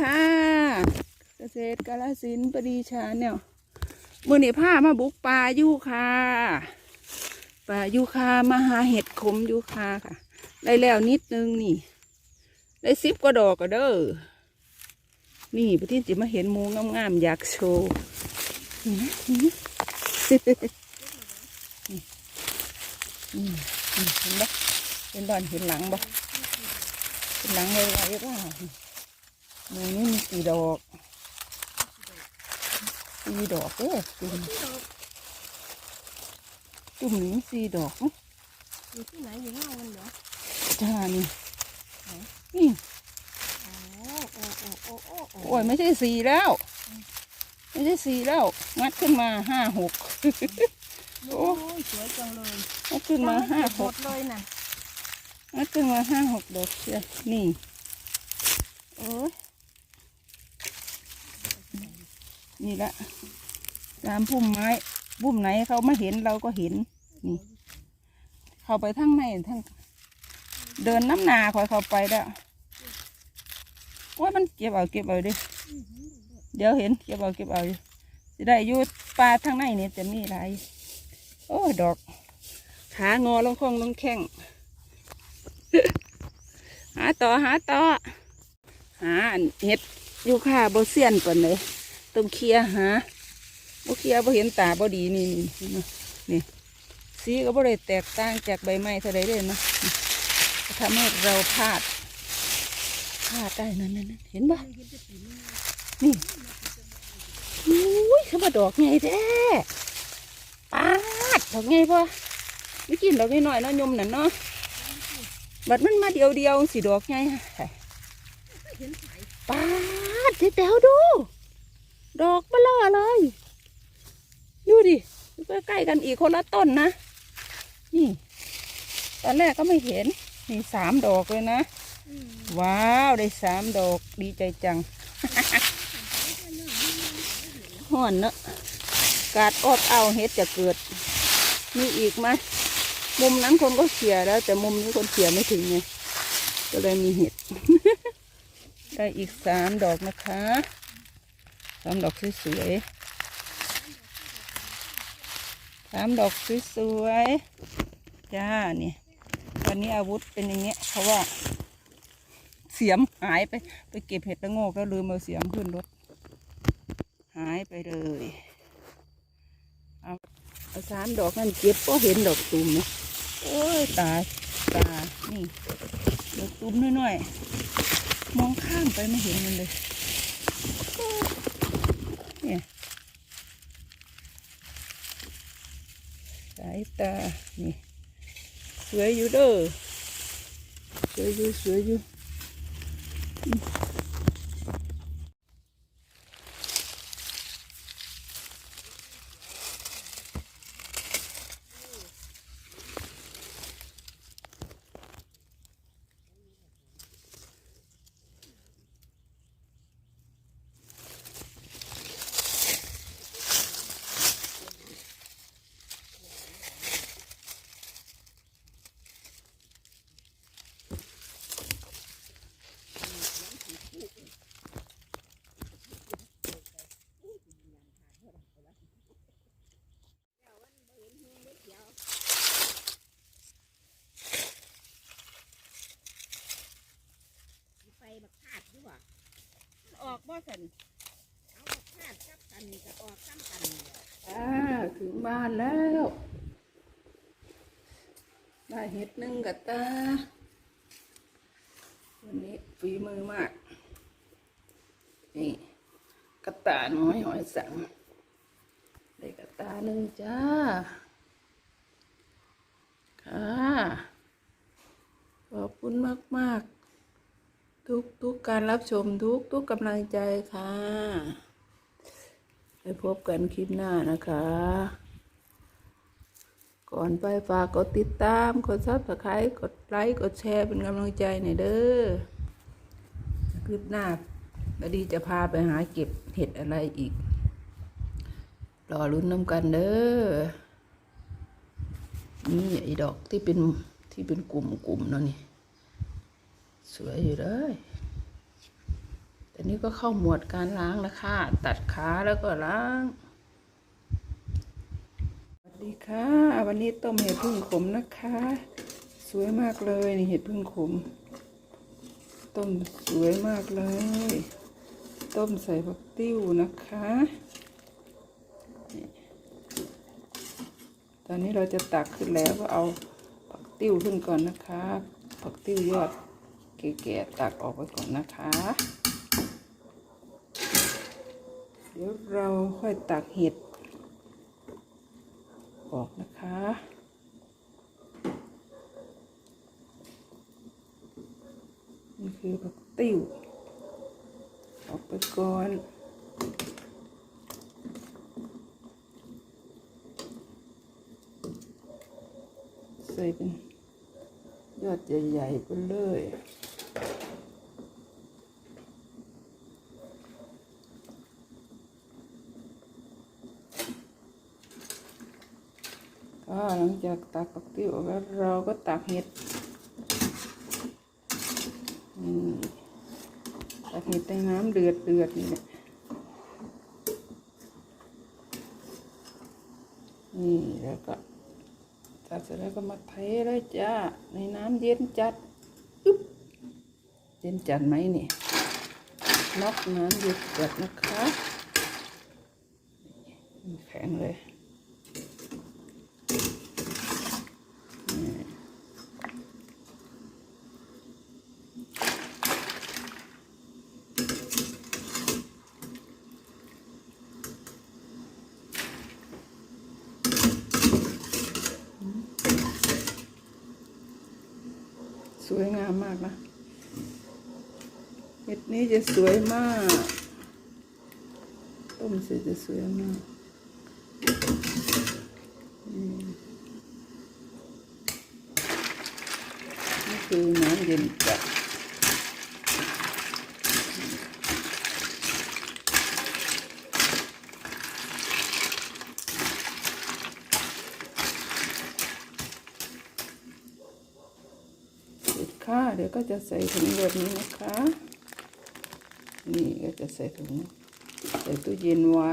ค่ะ เกษตรกาลสินธุ์ปรีชาเนี่ยมือนี่ผ้ามาบุกป่ายู่คาป่ายู่คามาหาเห็ดขมยู่คาค่ะ ได้แล้วนิดนึงนี่ ได้ซิบกว่าดอกก็เด้อนี่ประเทศจิมาเห็นมูงามๆอยากโชว์นี่นะนี่นะนี่นี่นี่เห็นปะเห็นดอนเห็นหลังปะเห็นหลังเลยว่า เยอะว่าหมูนี่มีกี่ดอกสี่ดอกเด้อจุ่มจุ่มนี้มีสี่ดอกนะอยู่ที่ไหนอยู่เงามันเหรอจ้านี่นี่โอ้โอ้โอ้โอ้โอ้โอ้ยไม่ใช่สี่แล้ว ไม่ใช่สี่แล้ว งัดขึ้นมาห้าหกโอ้ยสวยจังเลยงัดขึ้นมาห้าหหกดเลยน่ะงัดขึ้นมาห้าหกดอกเชียวนี่โอ้ย นี่ละตามพุ่มไม้พุ่มไหนเขามาเห็นเราก็เห็นนี่เข้าไปทั้งในทั้งเดินน้ำหนาคอยเข้าไปแล้วว่ามันเก็บเอาเก็บเอาดิเดี๋ยวเห็นเก็บเอาเก็บเอาจะได้อยู่ปลาทั้งในนี่จะมีอะไรโอ้ดอกขางอลงคองลงแข้งหาต่อหาต่อหาเห็ดอยู่ค่าโบเซียนก่อนเลย ต้องเคลียหาบ่เคลียร์บ่เห็นตาบ่ดีนี่นี่นี่สีก็บ่ได้แตกต่างจากใบไม้เท่าใดเลยเนาะทำให้เราพลาดพลาดได้นั่นนั่นเห็นปะนี่อุ้ยเขามาดอกไงแท้ปาดดอกไงปะไม่กินดอกน้อยๆเนาะยมนั่นเนาะบัดมันมาเดียวเดียวสีดอกไงปาดเจ๊แต๋วดู ดอกเบลอเลย ดูดิใกล้ๆกันอีกคนละต้นนะ นี่ ตอนแรกก็ไม่เห็น นี่สามดอกเลยนะ ว้าวได้สามดอกดีใจจังห่อนเนอะกาดอดเอาเห็ดจะเกิด มีอีกไหมมุมนั้นคนก็เขี่ยแล้ว แต่มุมนี้คนเขี่ยไม่ถึงไงก็เลยมีเห็ด ได้อีกสามดอกนะคะ สามดอกสวยๆสามดอกสวยๆจ้านี่ตอนนี้อาวุธเป็นอย่างเงี้ยเพราะว่า เสียมหายไปไปเก็บเห็ดละโงกแล้วลืมเอาเสียมขึ้นรถ หายไปเลยเอาเอาสามดอกนั่นเก็บก็เห็นดอกตุ่มนะโอ้ยตาตานี่ดอกตุ่มน้อยๆมองข้ามไปไม่เห็นมันเลย สายตา นี่ สวยอยู่เด้อสวยอยู่สวยอยู่ ไฟบักคาดด้วย ออกบ่สัน เอาบักคาดกับกันนี่ก็ อ่าถึงบ้านแล้ว ได้เห็ดหนึ่งกับตา วันนี้ฝีมือมาก นี่กระตาน้อยหอยสังได้กระตาหนึ่งจ้า ค่ะ ขอบคุณมากมากๆทุกทุกการรับชมทุก ทุกกำลังใจค่ะ ไปพบกันคลิปหน้านะคะ ก่อนไปฝากกดติดตาม กดซับสไครต์กดไลค์ กดแชร์เป็นกำลังใจหน่อยเด้อ คลิปหน้าก็ดีจะพาไปหาเก็บเห็ดอะไรอีก รอลุ้นน้ำกันเด้อ นี่ไอ้ดอกที่เป็นที่เป็นกลุ่มๆเนาะนี่ สวยอยู่เลย นี้ก็เข้าหมวดการล้างแล้วค่ะตัดขาแล้วก็ล้าง สวัสดีค่ะ วันนี้ต้มเห็ดพึ่งขมนะคะ สวยมากเลยนี่เห็ดพึ่งขม ต้มสวยมากเลย ต้มใส่ผักติ้วนะคะ ตอนนี้เราจะตักขึ้นแล้วก็เอาผักติ้วขึ้นก่อนนะคะ ผักติ้วยอดแก่ๆตักออกไปก่อนนะคะ เดี๋ยวเราค่อยตักเห็ด ออกนะคะ นี่คือผักติ้ว ออกไปก่อนใส่เป็นยอดใหญ่ๆไปเลย ก็หลัง จากตักผักติ้วออกแล้วเราก็ตักเห็ดอืมตักเห็ดในน้ำเดือดเดือดนี่แหละนี่แล้วก็ตักเสร็จแล้วก็มาเทเลยจ้าในน้ำเย็นจัดอึ๊บเย็นจัดไหมนี่น็อกน้ำเย็นจัดนะคะแข็งเลย สวยงามมากนะ เห็ดนี้จะสวยมาก ต้มเสร็จจะสวยมากอืมนี่คือน้ำเย็นจัด ค่ะ เดี๋ยวก็จะใส่ถุงแบบนี้นะคะ นี่ก็จะใส่ถุงใส่ตู้เย็นไว้